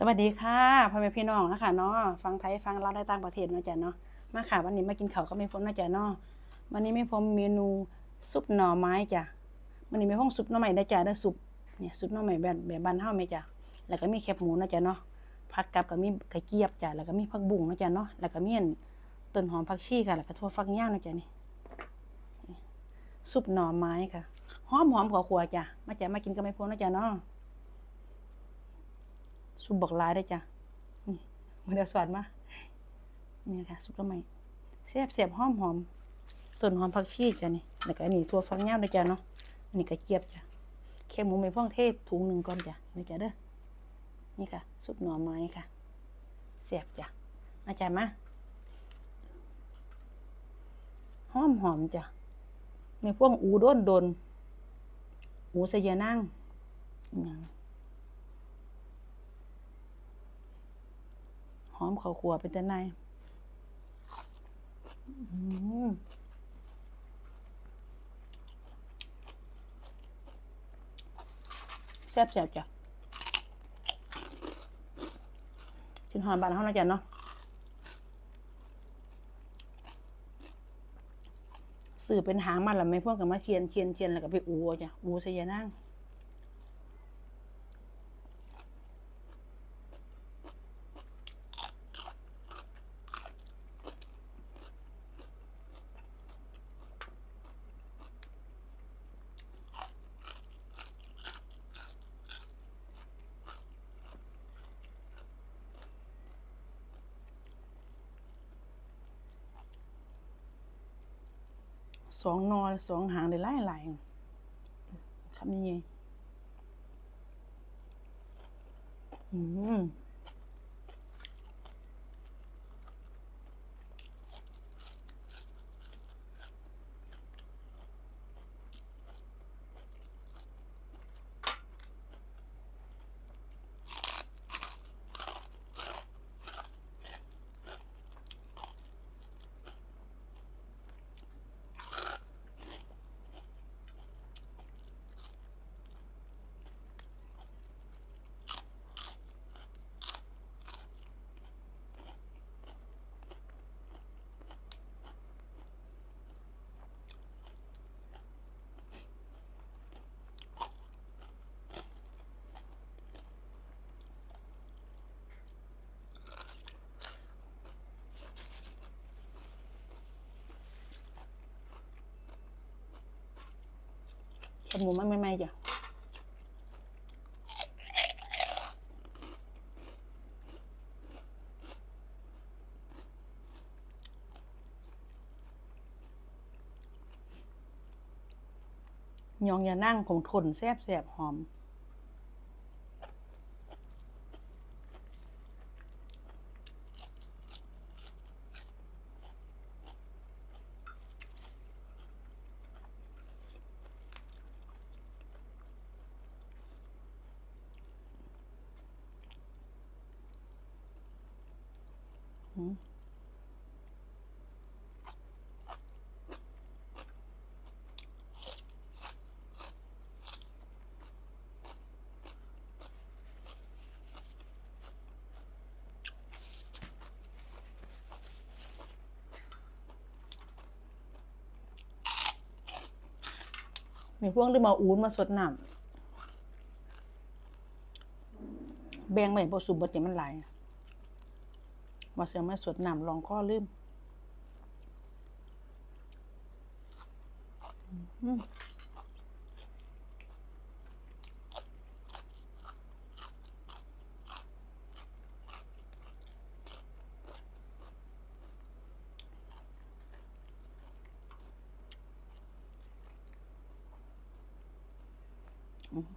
สวัสดีค่ะพ่อแม่พี่น้องนะคะเนาะฟังไทยฟังลาวได้ต่างประเทศเนาะจ๊ะเนาะมาค่ะ วันนี้มากินข้าวก็ไม่พ้นนะจ๊ะเนาะวันนี้ไม่พ้นเมนูซุปหน่อไม้จ้ะวันนี้ไม่พ้นซุปหน่อไม้ได้จ้ะได้ซุปเนี่ยซุปหน่อไม้แบบแบบบ้านเฮาไหมจ้ะแล้วก็มีแคบหมูนะจ๊ะเนาะผักกับก็มีกระเจี๊ยบจ้ะแล้วก็มีผักบุ้งนะจ๊ะเนาะแล้วก็มีต้นหอมผักชีค่ะแล้วก็ถั่วฝักยาวนะจ๊ะนี่ซุปหน่อไม้ค่ะหอมหอมขัวๆจ้ะมาจ้ะมากินก็ไม่พ้นนะจ๊ะเนาะ ซุปบอกลายได้จ้ะนี่มันเดี๋ยวสอนมานี่ค่ะซุปละไม้แซ่บเสียบหอมหอมต้นหอมผักชีจ้ะนี่แล้วก็อันนี้ถั่วฝักยาวด้วยจ้ะเนาะอันนี้กระเจี๊ยบจ้ะเค็มหมูไม่พ่องเทศถุงหนึ่งก่อนจ้ะนี่จ้ะเด้อนี่ค่ะ ซุปหน่อไม้ค่ะแซ่บจ้ะมาจ้ะมาหอมหอมจ้ะไม่พ่วงอูโดนโดนอูสะยานั่งอย่าง หอมข้าวขัวเป็นแต่ในแซ่บแซ่บจ้ะกินหอมบานเท่านั้นจ้ะเนาะสื่อเป็นหางมันหรือไม่พวกกับมาเชียนเชียนเชียนแล้วก็ไปอูจ้ะอูใส่ยานั่ง สองนอสองหางได้หลายหลายคำนี้ไงอืม สมูมันไม่ไม่จ้ะยองอย่านั่งของทนแซบแสบหอม มีพวกที่มาอูนมาสดน้ำแบงไม่พอสุบดเนี่มันไหลาย มาเสียมาสวดนำลองข้อลืม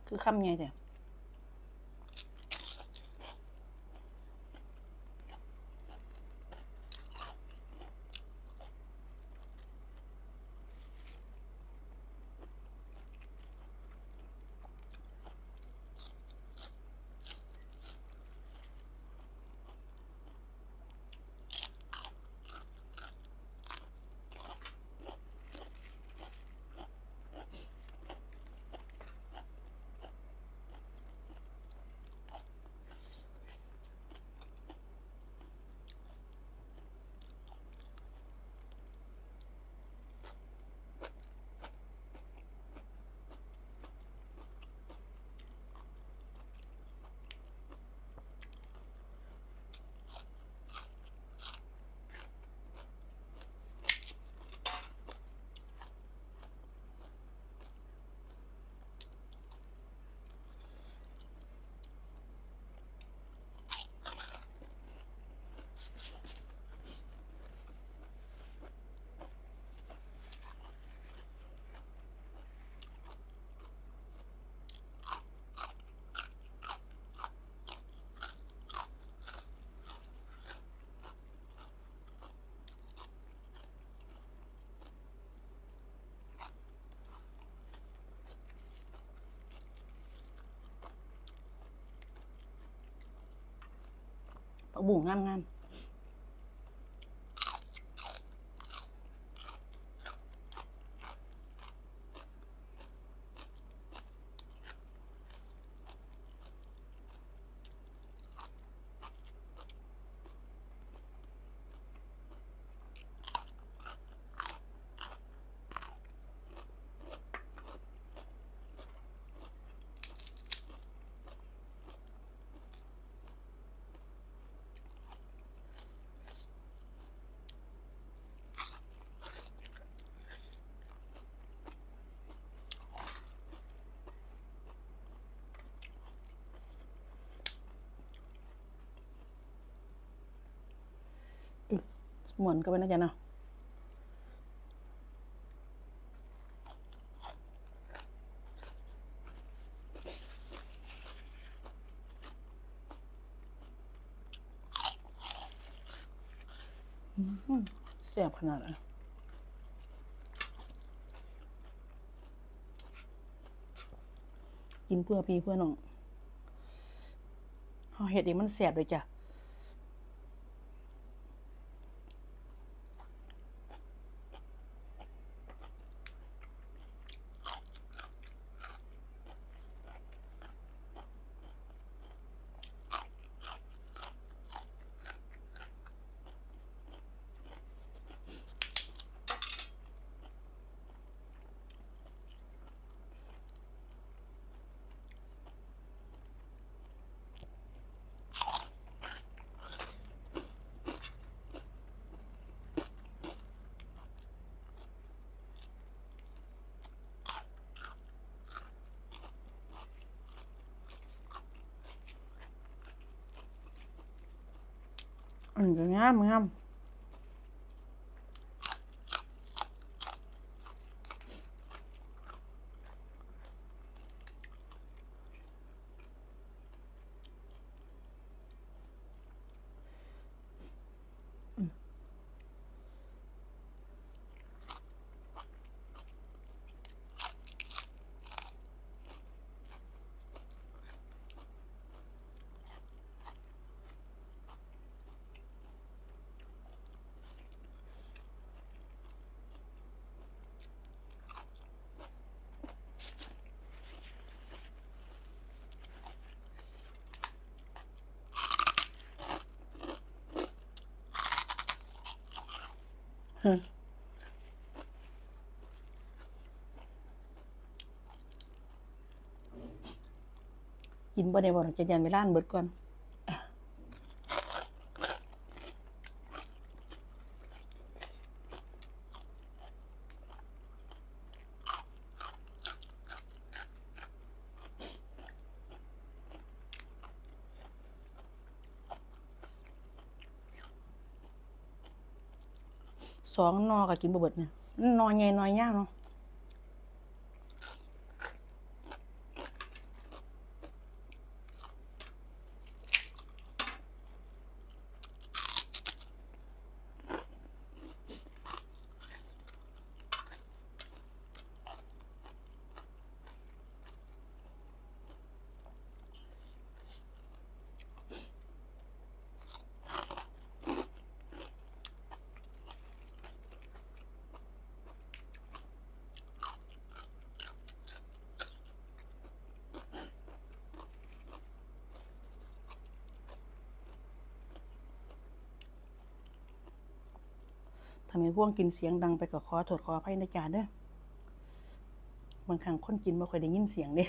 คือคำไงแต่ผั กบุ้งง หมวนก็ไปนะจ๊ะเนาะอืมแซ่บขนาดอะกินเพื่อพี่เพื่อน้องเฮาเฮ็ดเองมันแซ่บเลยจ้ะ อันนี้ก็งามงาม กินบ่ได้บ่จะยันไปล้านเบิดก่อน สองนอก็กินบะเบิดเนี่ยนอใหญ่นอยยาวเนาะ ทำให้พวกกินเสียงดังไปก็ขอโทษขออภัยนะจ๊ะเด้อบางครั้งคนกินบ่ค่อยได้ยินเสียงเด้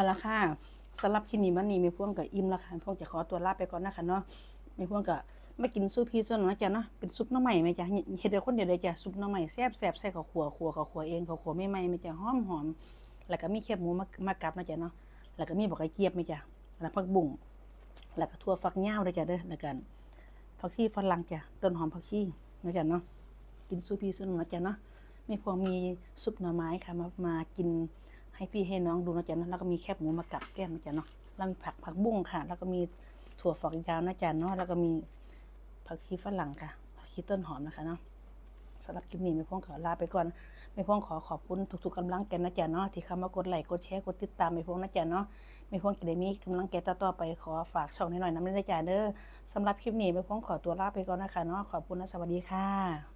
เอาละค่ะสำหรับคลิปนี้วันนี้แม่พ่วงก็อิ่มล้วค่ะแม่พวงจะขอตัวลาไปก่อนนะคะเนาะแม่พ่วงก็ไม่กินซุปพี่ส่วนนะจ๊ะเนาะเป็นซุปน้ำใหม่ไหมจ๊ะเฮ็ดเดียวคนเดียวเลยจ้ะซุปน้ำใหม่แซ่บแซ่บใส่ข้าวขัวขัวข้าวขัวเองข้าวขัวไม่ไหม้ไหมจ๊ะหอมหอมแล้วก็มีแคบหมูมามากับนะจ๊ะเนาะแล้วก็มีบอกระเจี๊ยบไหมจ๊ะแล้วผักบุ้งแล้วก็ถั่วฝักยาวด้วยจ้ะเด้อแล้วกันผักชีฝรั่งจ้ะต้นหอมผักชีนะจ๊ะเนาะกินซุปพี่ส่วนนะจ๊ะเนาะม่พวงมีซุปหน่อไม้ค่ะมามากิน ให้พี่ให้น้องดูนะจ๊ะเนาะแล้วก็มีแคบหมูมากับแก้มนะจ๊ะเนาะแล้วมีผักผักบุ้งค่ะ แล้วก็มีถั่วฝักยาวนะจ๊ะเนาะแล้วก็มีผักชีฝรั่งค่ะผักชีต้นหอมนะคะเนาะสำหรับคลิปนี้แม่พ่วงขอลาไปก่อนแม่พ่วงขอขอบคุณทุกๆกำลังใจนะจ๊ะเนาะที่เข้ามากดไลค์กดแชร์กดติดตามแม่พ่วงนะจ๊ะเนาะแม่พ่วงจะได้มีกำลังใจต่อๆไปขอฝากช่องหน่อยน้ำได้นะจ๊ะเด้อสำหรับคลิปนี้แม่พ่วงขอตัวลาไปก่อนนะคะเนาะขอบคุณและสวัสดีค่ะ